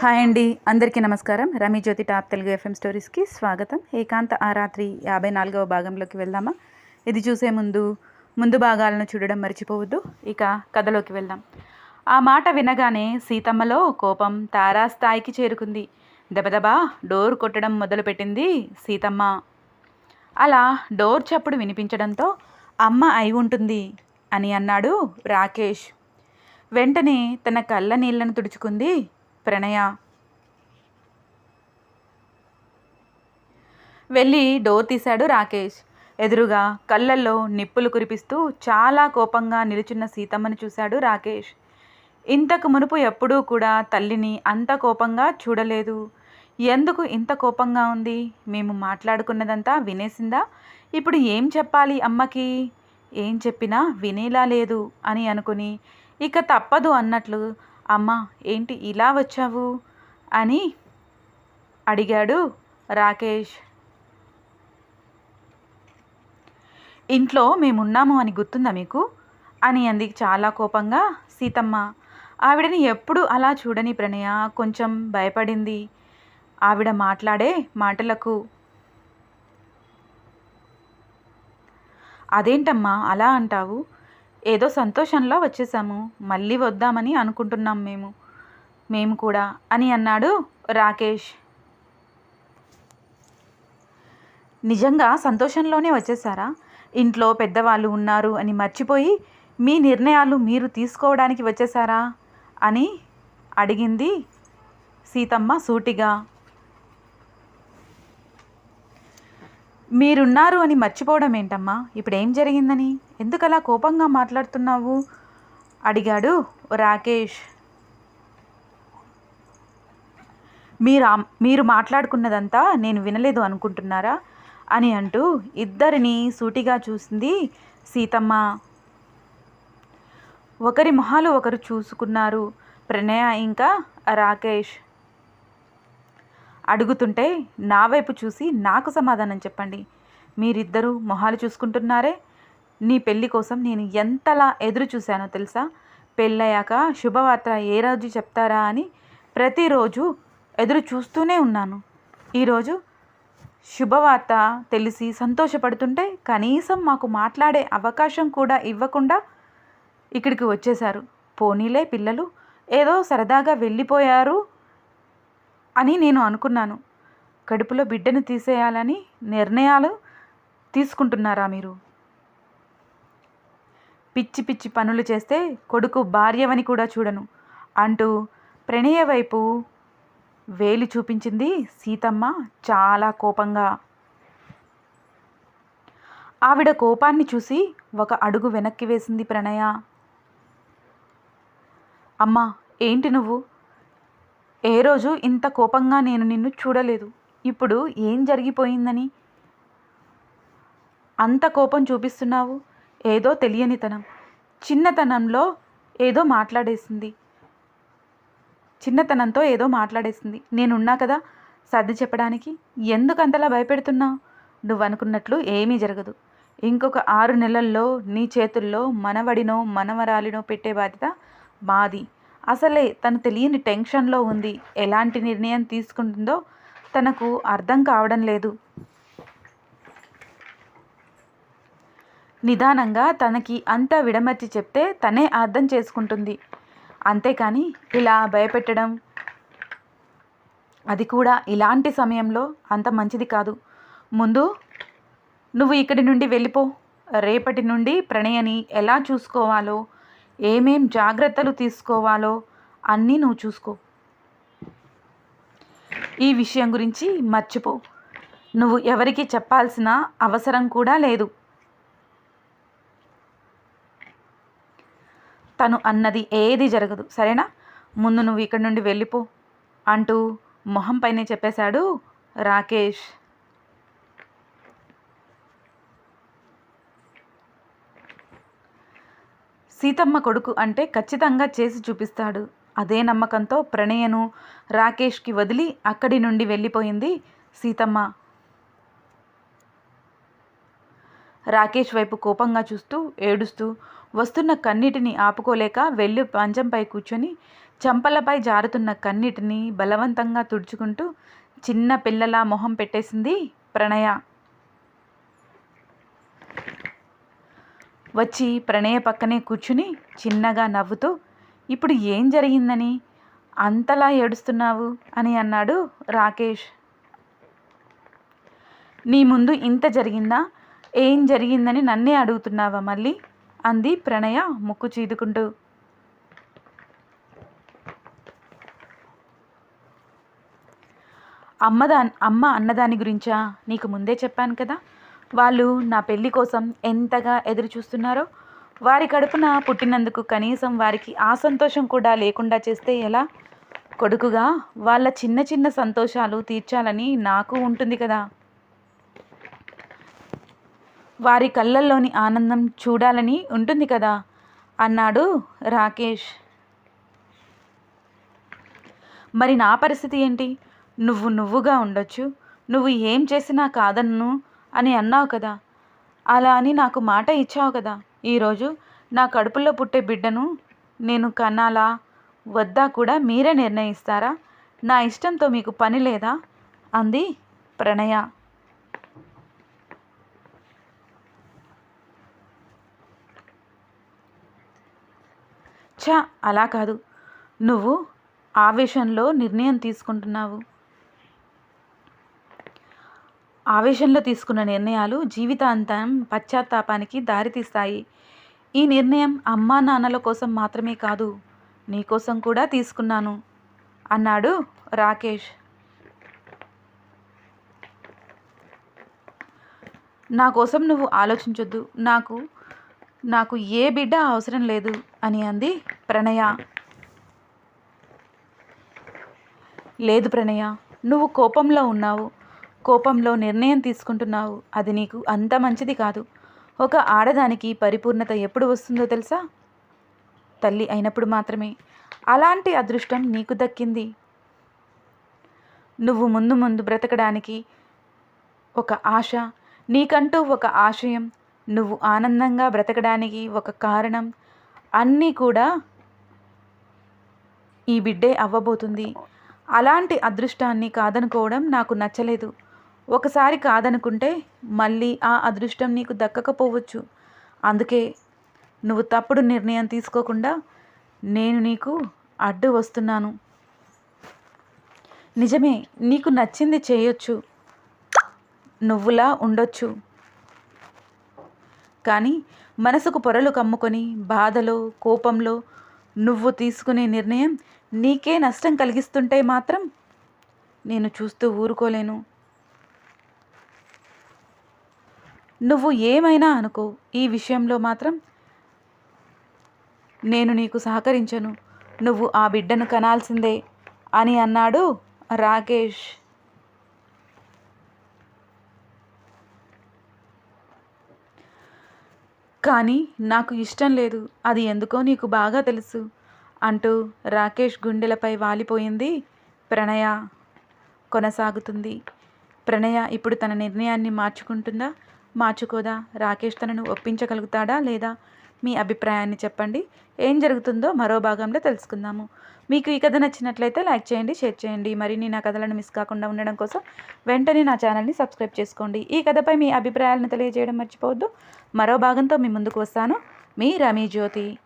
Hi అండి అందరికీ నమస్కారం. రమి జ్యోతి టాప్ తెలుగు ఎఫ్ఎం స్టోరీస్కి స్వాగతం. ఏకాంత ఆ రాత్రి యాభై నాలుగవ భాగంలోకి వెళ్దామా? ఇది చూసే ముందు ముందు భాగాలను చూడడం మర్చిపోవద్దు. ఇక కథలోకి వెళ్దాం. ఆ మాట వినగానే సీతమ్మలో కోపం తారాస్థాయికి చేరుకుంది. దెబదబా డోర్ కొట్టడం మొదలుపెట్టింది సీతమ్మ. అలా డోర్ చప్పుడు వినిపించడంతో అమ్మ అయి ఉంటుంది అని అన్నాడు రాకేష్. వెంటనే తన కళ్ళ నీళ్ళను తుడుచుకుంది ప్రణయ. వెళ్ళి డోర్ తీశాడు రాకేష్. ఎదురుగా కళ్ళల్లో నిప్పులు కురిపిస్తూ చాలా కోపంగా నిలుచున్న సీతమ్మని చూశాడు రాకేష్. ఇంతకు మునుపు ఎప్పుడూ కూడా తల్లిని అంత కోపంగా చూడలేదు. ఎందుకు ఇంత కోపంగా ఉంది? మేము మాట్లాడుకున్నదంతా వినేసిందా? ఇప్పుడు ఏం చెప్పాలి అమ్మకి? ఏం చెప్పినా వినేలా లేదు అని అనుకుని ఇక తప్పదు అన్నట్లు అమ్మా ఏంటి ఇలా వచ్చావు? అని అడిగాడు రాకేష్. ఇంట్లో మేమున్నాము అని గుర్తుందా మీకు? అని అంది చాలా కోపంగా సీతమ్మ. ఆవిడని ఎప్పుడు అలా చూడని ప్రణయ కొంచెం భయపడింది. ఆవిడ మాట్లాడే మాటలకు అదేంటమ్మా అలా అంటావు? ఏదో సంతోషంలో వచ్చేసాము. మళ్ళీ వద్దామని అనుకుంటున్నాం మేము. మేము కూడా. అని అన్నాడు రాకేష్. నిజంగా సంతోషంలోనే వచ్చేసారా? ఇంట్లో పెద్దవాళ్ళు ఉన్నారు అని మర్చిపోయి మీ నిర్ణయాలు మీరు తీసుకోవడానికి వచ్చేసారా? అని అడిగింది సీతమ్మ సూటిగా. మీరున్నారు అని మర్చిపోవడం ఏంటమ్మా? ఇప్పుడు ఏం జరిగిందని? ఎందుకలా కోపంగా మాట్లాడుతున్నావు? అడిగాడు రాకేష్. మీరు మీరు మాట్లాడుకున్నదంతా నేను వినలేదు అనుకుంటున్నారా? అని అంటూ ఇద్దరిని సూటిగా చూసింది సీతమ్మ. ఒకరి మొహాలు ఒకరు చూసుకున్నారు. ప్రణయ ఇంకా రాకేష్. అడుగుతుంటే నా వైపు చూసి నాకు సమాధానం చెప్పండి. మీరిద్దరూ మొహాలు చూసుకుంటున్నారే? నీ పెళ్ళి కోసం నేను ఎంతలా ఎదురు చూశానో తెలుసా? పెళ్ళయ్యాక శుభవార్త ఏ రోజు చెప్తారా అని ప్రతిరోజు ఎదురు చూస్తూనే ఉన్నాను. ఈరోజు శుభవార్త తెలిసి సంతోషపడుతుంటే కనీసం మాకు మాట్లాడే అవకాశం కూడా ఇవ్వకుండా ఇక్కడికి వచ్చేశారు. పోనీలే పిల్లలు ఏదో సరదాగా వెళ్ళిపోయారు. అని నేను అనుకున్నాను. కడుపులో బిడ్డను తీసేయాలని నిర్ణయాలు తీసుకుంటున్నారా మీరు? పిచ్చి పిచ్చి పనులు చేస్తే కొడుకు భార్యవని కూడా చూడను. అంటూ ప్రణయ వైపు వేలి చూపించింది సీతమ్మ చాలా కోపంగా. ఆవిడ కోపాన్ని చూసి ఒక అడుగు వెనక్కి వేసింది ప్రణయ. అమ్మా ఏంటి నువ్వు? ఏ రోజు ఇంత కోపంగా నేను నిన్ను చూడలేదు. ఇప్పుడు ఏం జరిగిపోయిందని? అంత కోపం చూపిస్తున్నావు? ఏదో తెలియనితనం. చిన్నతనంలో ఏదో మాట్లాడేసింది. చిన్నతనంతో ఏదో మాట్లాడేసింది. నేనున్నా కదా సర్ది చెప్పడానికి. ఎందుకు అంతలా భయపెడుతున్నావు? నువ్వు అనుకున్నట్లు ఏమీ జరగదు. ఇంకొక ఆరు నెలల్లో నీ చేతుల్లో మనవడినో మనవరాలినో పెట్టే బాధ్యత మాది. అసలే తను తెలియని టెన్షన్లో ఉంది. ఎలాంటి నిర్ణయం తీసుకుంటుందో తనకు అర్థం కావడం లేదు. నిదానంగా తనకి అంతా విడమర్చి చెప్తే తనే అర్థం చేసుకుంటుంది. అంతేకాని ఇలా భయపెట్టడం అది కూడా ఇలాంటి సమయంలో అంత మంచిది కాదు. ముందు నువ్వు ఇక్కడి నుండి వెళ్ళిపో రేపటి నుండి ప్రణయని ఎలా చూసుకోవాలో ఏమేం జాగ్రత్తలు తీసుకోవాలో అన్నీ నువ్వు చూసుకో. ఈ విషయం గురించి మర్చిపో. నువ్వు ఎవరికి చెప్పాల్సిన అవసరం కూడా లేదు. తను అన్నది ఏది జరగదు సరేనా? ముందు నువ్వు ఇక్కడి నుండి వెళ్ళిపో అంటూ మొహం పైనే చెప్పేశాడు రాకేష్. సీతమ్మ కొడుకు అంటే ఖచ్చితంగా చేసి చూపిస్తాడు. అదే నమ్మకంతో ప్రణయను రాకేష్కి వదిలి అక్కడి నుండి వెళ్ళిపోయింది సీతమ్మ. రాకేష్ వైపు కోపంగా చూస్తూ ఏడుస్తూ వస్తున్న కన్నీటిని ఆపుకోలేక వెళ్ళి మంచంపై కూర్చొని చంపలపై జారుతున్న కన్నీటిని బలవంతంగా తుడుచుకుంటూ చిన్న పిల్లలా మొహం పెట్టేసింది ప్రణయ. వచ్చి ప్రణయ పక్కనే కూర్చుని చిన్నగా నవ్వుతూ ఇప్పుడు ఏం జరిగిందని? అంతలా ఏడుస్తున్నావు? అని అన్నాడు రాకేష్. నీ ముందు ఇంత జరిగిందా? ఏం జరిగిందని నన్నే అడుగుతున్నావా మళ్ళీ? అంది ప్రణయ ముక్కు చీదుకుంటూ. అమ్మదా అమ్మ అన్నదాని గురించా? నీకు ముందే చెప్పాను కదా? వాళ్ళు నా పెళ్ళి కోసం ఎంతగా ఎదురు చూస్తున్నారో వారి కడుపున పుట్టినందుకు కనీసం వారికి ఆ సంతోషం కూడా లేకుండా చేస్తే ఎలా? కొడుకుగా వాళ్ళ చిన్న చిన్న సంతోషాలు తీర్చాలని నాకు ఉంటుంది కదా. వారి కళ్ళల్లోని ఆనందం చూడాలని ఉంటుంది కదా అన్నాడు రాకేష్. మరి నా పరిస్థితి ఏంటి? నువ్వు నువ్వుగా ఉండొచ్చు. నువ్వు ఏం చేసినా కాదన్ను. అని అన్నావు కదా. అలా అని నాకు మాట ఇచ్చావు కదా. ఈరోజు నా కడుపులో పుట్టే బిడ్డను నేను కనాలా వద్దా కూడా మీరే నిర్ణయిస్తారా? నా ఇష్టంతో మీకు పని లేదా? అంది ప్రణయ. చ అలా కాదు. నువ్వు ఆవేశంలో నిర్ణయం తీసుకుంటున్నావు. ఆవేశంలో తీసుకున్న నిర్ణయాలు జీవితాంతం పశ్చాత్తాపానికి దారితీస్తాయి. ఈ నిర్ణయం అమ్మా నాన్నల కోసం మాత్రమే కాదు నీకోసం కూడా తీసుకున్నాను అన్నాడు రాకేష్. నా కోసం నువ్వు ఆలోచించొద్దు నాకు నాకు ఏ బిడ్డ అవసరం లేదు అని అంది ప్రణయ. లేదు ప్రణయ నువ్వు కోపంలో ఉన్నావు కోపంలో నిర్ణయం తీసుకుంటున్నావు. అది నీకు అంత మంచిది కాదు. ఒక ఆడదానికి పరిపూర్ణత ఎప్పుడు వస్తుందో తెలుసా? తల్లి అయినప్పుడు మాత్రమే. అలాంటి అదృష్టం నీకు దక్కింది. నువ్వు ముందు ముందు బ్రతకడానికి ఒక ఆశ నీకంటూ ఒక ఆశయం నువ్వు ఆనందంగా బ్రతకడానికి ఒక కారణం అన్నీ కూడా ఈ బిడ్డే అవ్వబోతుంది. అలాంటి అదృష్టాన్ని కాదనుకోవడం నాకు నచ్చలేదు. ఒకసారి కాదనుకుంటే మళ్ళీ ఆ అదృష్టం నీకు దక్కకపోవచ్చు. అందుకే నువ్వు తప్పుడు నిర్ణయం తీసుకోకుండా నేను నీకు అడ్డు వస్తున్నాను. నిజమే నీకు నచ్చింది చేయొచ్చు. నువ్వులా ఉండొచ్చు. కానీ మనసుకు పొరలు కమ్ముకొని బాధలో కోపంలో నువ్వు తీసుకునే నిర్ణయం నీకే నష్టం కలిగిస్తుంటే మాత్రం నేను చూస్తూ ఊరుకోలేను. నువ్వు ఏమైనా అనుకో ఈ విషయంలో మాత్రం నేను నీకు సహకరించను. నువ్వు ఆ బిడ్డను కనాల్సిందే అని అన్నాడు రాకేష్. కానీ నాకు ఇష్టం లేదు. అది ఎందుకో నీకు బాగా తెలుసు అంటూ రాకేష్ గుండెలపై వాలిపోయింది ప్రణయ. కొనసాగుతుంది. ప్రణయ ఇప్పుడు తన నిర్ణయాన్ని మార్చుకుంటుందా? మార్చుకోదా? రాకేష్ తనను ఒప్పించగలుగుతాడా లేదా? మీ అభిప్రాయాన్ని చెప్పండి. ఏం జరుగుతుందో మరో భాగంలో తెలుసుకుందాము. మీకు ఈ కథ నచ్చినట్లయితే లైక్ చేయండి షేర్ చేయండి. మరిన్ని నా కథలను మిస్ కాకుండా ఉండడం కోసం వెంటనే నా ఛానల్ని సబ్స్క్రైబ్ చేసుకోండి. ఈ కథపై మీ అభిప్రాయాలను తెలియజేయడం మర్చిపోవద్దు. మరో భాగంతో మీ ముందుకు వస్తాను. మీ రమీ జ్యోతి.